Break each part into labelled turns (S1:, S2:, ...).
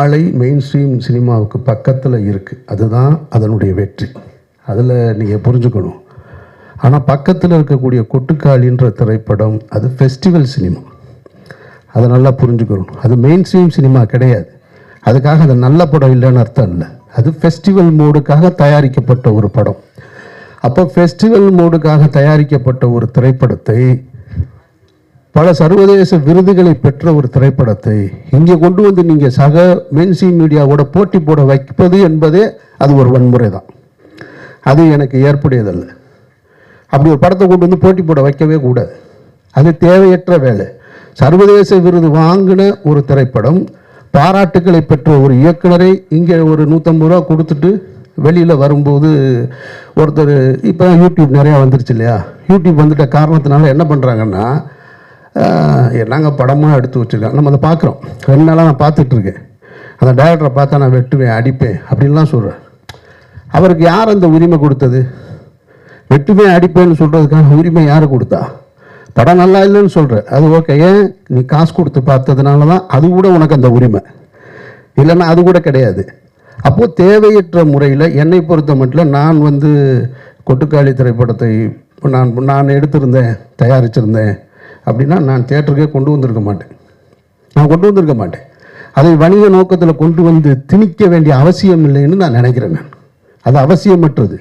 S1: ஆலை main stream சினிமாவுக்கு பக்கத்தில் இருக்குது அதுதான் அதனுடைய வெற்றி. அதில் நீங்கள் புரிஞ்சுக்கணும். ஆனால் பக்கத்தில் இருக்கக்கூடிய கொட்டுக்காளின்ற திரைப்படம் அது ஃபெஸ்டிவல் சினிமா அதை நல்லா புரிஞ்சுக்கணும். அது மெயின் ஸ்ட்ரீம் சினிமா கிடையாது. அதுக்காக அது நல்ல படம் இல்லைன்னு அர்த்தம் இல்லை. அது ஃபெஸ்டிவல் மோடுக்காக தயாரிக்கப்பட்ட ஒரு படம். அப்போ ஃபெஸ்டிவல் மோடுக்காக தயாரிக்கப்பட்ட ஒரு திரைப்படத்தை பல சர்வதேச விருதுகளை பெற்ற ஒரு திரைப்படத்தை இங்கே கொண்டு வந்து நீங்கள் சக மெயின்ஸ்ட்ரீம் மீடியாவோட போட்டி போட வைப்பது என்பதே அது ஒரு வன்முறை தான் அது எனக்கு ஏற்புடையதல்ல. அப்படி ஒரு படத்தை கொண்டு வந்து போட்டி போட வைக்கவே கூடாது. அது தேவையற்ற வேலை. சர்வதேச விருது வாங்கின ஒரு திரைப்படம் பாராட்டுக்களை பெற்ற ஒரு இயக்குனரை இங்கே ஒரு நூற்றம்பது ரூபா கொடுத்துட்டு வெளியில் வரும்போது ஒருத்தர் இப்போ யூடியூப் நிறையா வந்துருச்சு இல்லையா? யூடியூப் வந்துட்ட காரணத்தினால என்ன பண்ணுறாங்கன்னா நாங்கள் படமாக எடுத்து வச்சுருக்கோம். நம்ம அதை பார்க்குறோம். ரெண்டு நாளாக நான் பார்த்துட்ருக்கேன். அந்த டைரக்டரை பார்த்தா நான் வெட்டுவேன் அடிப்பேன் அப்படின்லாம் சொல்கிறேன் அவருக்கு யார் அந்த உரிமை கொடுத்தது? வெட்டுவேன் அடிப்பேன்னு சொல்கிறதுக்கான உரிமை யார் கொடுத்தா? படம் நல்லா இல்லைன்னு சொல்கிற அது ஓகே ஏன்? நீ காசு கொடுத்து பார்த்ததுனால தான் அது கூட உனக்கு அந்த உரிமை. இல்லைன்னா அது கூட கிடையாது. அப்போது தேவையற்ற முறையில் என்னை பொறுத்த மட்டும் நான் வந்து கொட்டுக்காளி திரைப்படத்தை நான் நான் எடுத்திருந்தேன் தயாரிச்சிருந்தேன். அப்படின்னா நான் தேட்டருக்கே கொண்டு வந்திருக்க மாட்டேன். நான் கொண்டு வந்திருக்க மாட்டேன். அதை வணிக நோக்கத்தில் கொண்டு வந்து திணிக்க வேண்டிய அவசியம் இல்லைன்னு நான் நினைக்கிறேன் நான். அது அவசியமற்றது.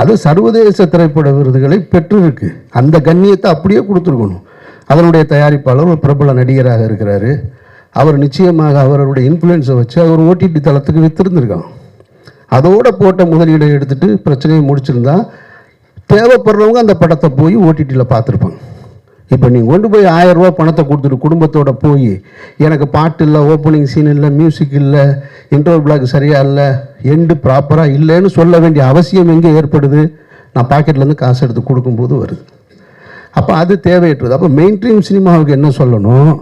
S1: அது சர்வதேச திரைப்பட விருதுகளை பெற்றிருக்கு. அந்த கண்ணியத்தை அப்படியே கொடுத்துருக்கணும். அதனுடைய தயாரிப்பாளர் ஒரு பிரபல நடிகராக இருக்கிறாரு. அவர் நிச்சயமாக அவருடைய இன்ஃப்ளூயன்ஸை வச்சு அவர் ஓடிடி தளத்துக்கு வித்திருந்திருக்கான் அதோட போட்ட முதலீடை எடுத்துகிட்டு பிரச்சனையை முடிச்சிருந்தா தேவைப்படுறவங்க அந்த படத்தை போய் ஓடிடியில் பார்த்துருப்பாங்க. இப்போ நீங்கள் கொண்டு போய் ஆயரூபா பணத்தை கொடுத்துட்டு குடும்பத்தோட போய் எனக்கு பாட்டு இல்லை ஓப்பனிங் சீன் இல்லை மியூசிக் இல்லை இன்டர்வல் பிளாக் சரியாக இல்லை எண்டு ப்ராப்பராக இல்லைன்னு சொல்ல வேண்டிய அவசியம் எங்கே ஏற்படுது? நான் பாக்கெட்லேருந்து காசு எடுத்து கொடுக்கும்போது வருது. அப்போ அது தேவையற்றது. அப்போ மெயின் ஸ்ட்ரீம் சினிமாவுக்கு என்ன சொல்லணும்?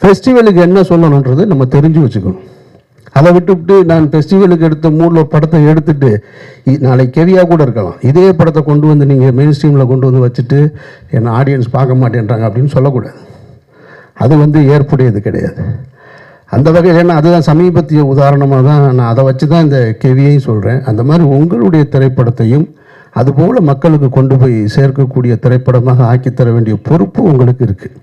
S1: ஃபெஸ்டிவலுக்கு என்ன சொல்லணுன்றது நம்ம தெரிஞ்சு வச்சுக்கணும். அதை விட்டுவிட்டு நான் ஃபெஸ்டிவலுக்கு எடுத்த மூடில் படத்தை எடுத்துட்டு இ- நாளைக்கு கெவியாக கூட இருக்கலாம். இதே படத்தை கொண்டு வந்து நீங்கள் மெயின் ஸ்ட்ரீமில் கொண்டு வந்து வச்சுட்டு என்னை ஆடியன்ஸ் பார்க்க மாட்டேன்றாங்க அப்படின்னு சொல்லக்கூடாது. அது வந்து ஏற்புடையது கிடையாது. அந்த வகையில் ஏன்னா அதுதான் சமீபத்திய உதாரணமாக தான் நான் அதை வச்சு தான் இந்த கெவியையும் சொல்கிறேன் அந்த மாதிரி உங்களுடைய திரைப்படத்தையும் அதுபோல் மக்களுக்கு கொண்டு போய் சேர்க்கக்கூடிய திரைப்படமாக ஆக்கித்தர வேண்டிய பொறுப்பு உங்களுக்கு இருக்குது